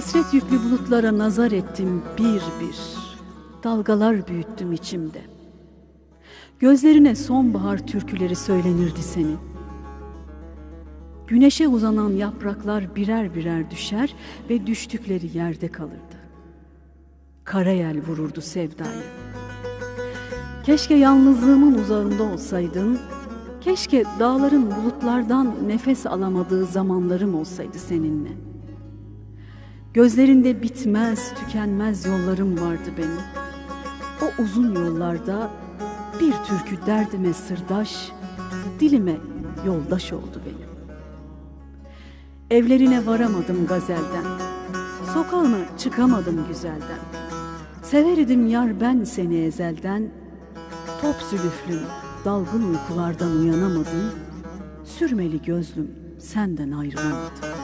Hasret yüklü bulutlara nazar ettim bir bir. Dalgalar büyüttüm içimde. Gözlerine sonbahar türküleri söylenirdi senin. Güneşe uzanan yapraklar birer birer düşer ve düştükleri yerde kalırdı. Karayel vururdu sevdayı. Keşke yalnızlığımın uzağında olsaydın, keşke dağların bulutlardan nefes alamadığı zamanlarım olsaydı seninle. Gözlerinde bitmez, tükenmez yollarım vardı benim. O uzun yollarda bir türkü derdime sırdaş, dilime yoldaş oldu benim. Evlerine varamadım gazelden, sokağına çıkamadım güzelden. Severdim yar ben seni ezelden, top zülüflüm, dalgın uykulardan uyanamadım, sürmeli gözlüm senden ayrılamadım.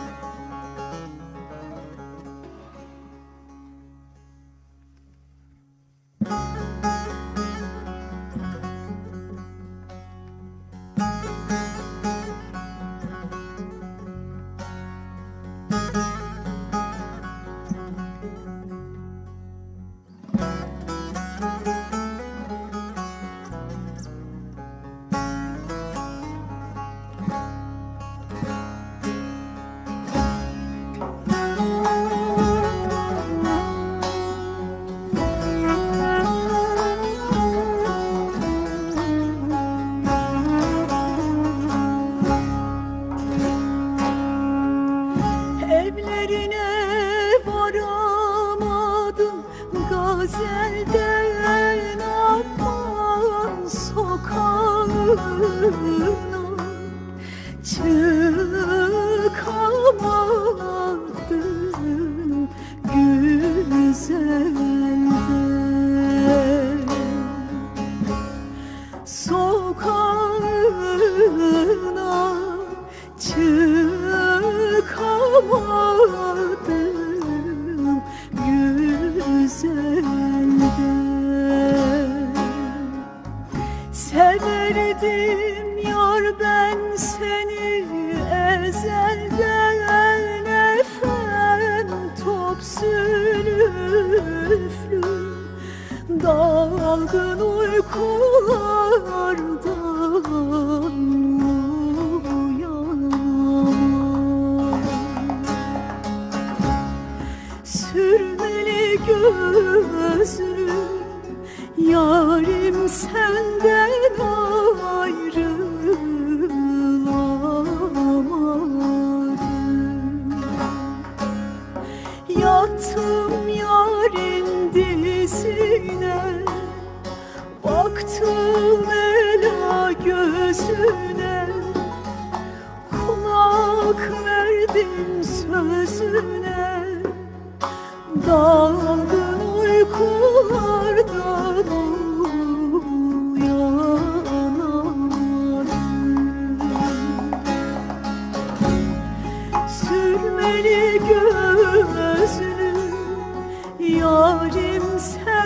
Ooh. Dalgın uykulardan gözüne Kulak verdim sözüne. Dalgın uykulardan uyanamadım. Sürmeli gözlüm Yarim senden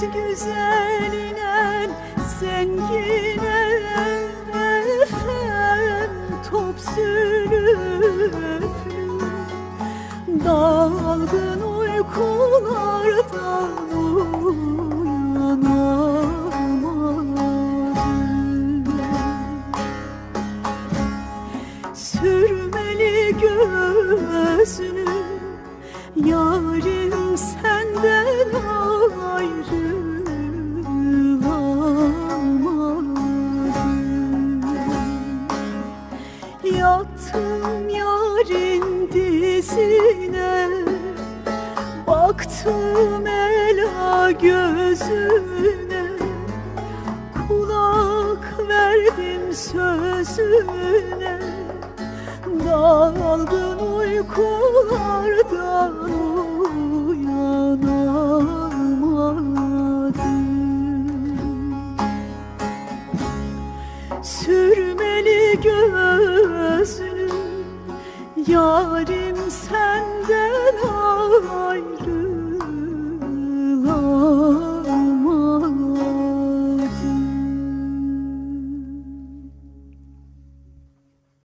güzeline zengine efem top sürüp Dalgın uykulardan uyanamadım Sürmeli gözünü Yarim Baktım ela gözüne Kulak verdim sözüne. Dalgın uykulardan uyanamadım. Sürmeli gözlü yarim